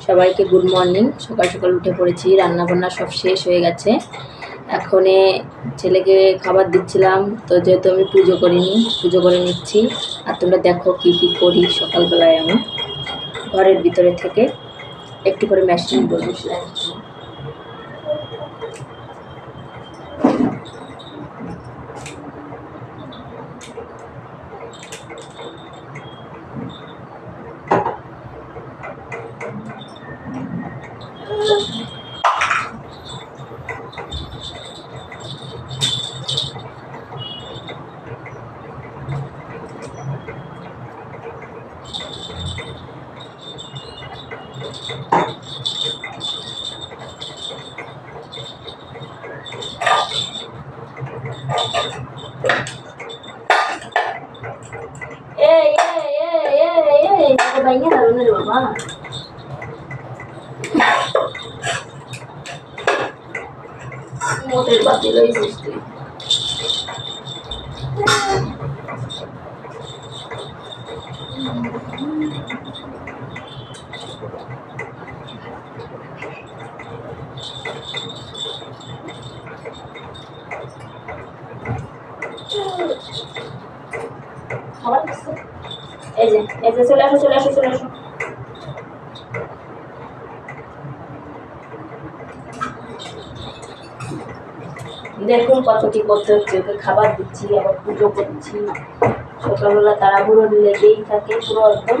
সবাইকে good morning সকাল সকাল উঠে পড়েছি, রান্নাবান্না সব শেষ হয়ে গেছে। এখনে ছেলেকে খাবার দিচ্ছিলাম, তো যেহেতু আমি পুজো করিনি, পুজো করে নিচ্ছি। আর তোমরা দেখো কি কি করি সকালবেলায় আমি। ঘরের ভিতরে থেকে একটু করে মেশিন বসে Yeah yeah yeah yeah yeah, cái bánh này ê, ê, ê, ê, ê, মোটের বাতি লইছিস তুই খাবার এই যে এই যে, চলে আসো চলে আসো চলে আসো। দেখুন কত কি করতে হচ্ছে ওকে খাবার দিচ্ছি, আবার পুজো করছি। সকালবেলা তাড়াহুড়ো লেগেই থাকে পুরো একদম।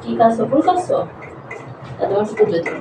কি ফুল কাছো তা তোমার পুজো দিই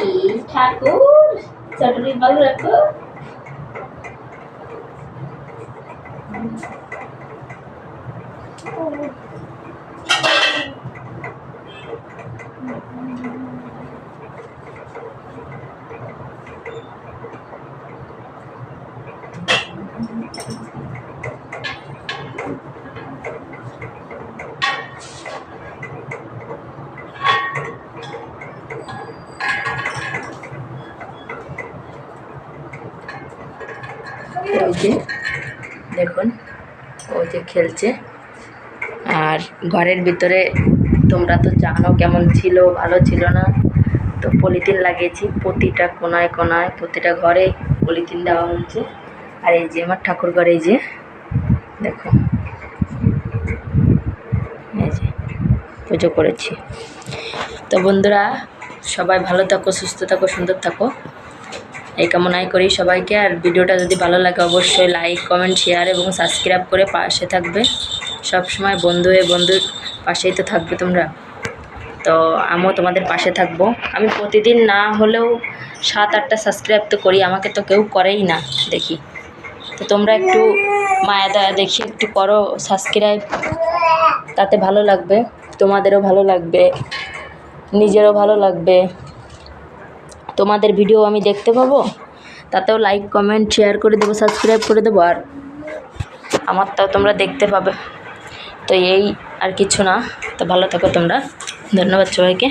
এই ঠাকুর চটরি ভালো রাখো। দেখুন ওই যে খেলছে। আর ঘরের ভিতরে তোমরা তো জানো কেমন ছিল, ভালো ছিল না। তো পলিথিন লাগিয়েছি, প্রতিটা কোনায় কোনায়, প্রতিটা ঘরে পলিথিন দেওয়া হচ্ছে। আর এই যে আমার ঠাকুর ঘরে, এই যে, দেখো। এই যে, পুজো করেছি। তো বন্ধুরা, সবাই ভালো থাকো, সুস্থ থাকো, সুন্দর থাকো। এই কামনাই করি সবাইকে। আর ভিডিওটা যদি ভালো লাগে, অবশ্যই লাইক কমেন্ট শেয়ার এবং সাবস্ক্রাইব করে পাশে থাকবে। সব সময় বন্ধু হয়ে বন্ধুর পাশেই তো থাকবে তোমরা। তো আমিও তোমাদের পাশে থাকব। আমি প্রতিদিন না হলেও সাত আটটা সাবস্ক্রাইব তো করি, আমাকে তো কেউ করেই না, দেখি। তো তোমরা একটু মায়া দয়া দেখি একটু করো সাবস্ক্রাইব তাতে ভালো লাগবে, তোমাদেরও ভালো লাগবে, নিজেরও ভালো লাগবে। তোমাদের ভিডিও আমি দেখতে পাবো, তাতেও লাইক কমেন্ট শেয়ার করে দেবো সাবস্ক্রাইব করে দেবো, আর আমারটাও তোমরা দেখতে পাবে। তো এই আর কিছু না, তো ভালো থাকো তোমরা। ধন্যবাদ সবাইকে।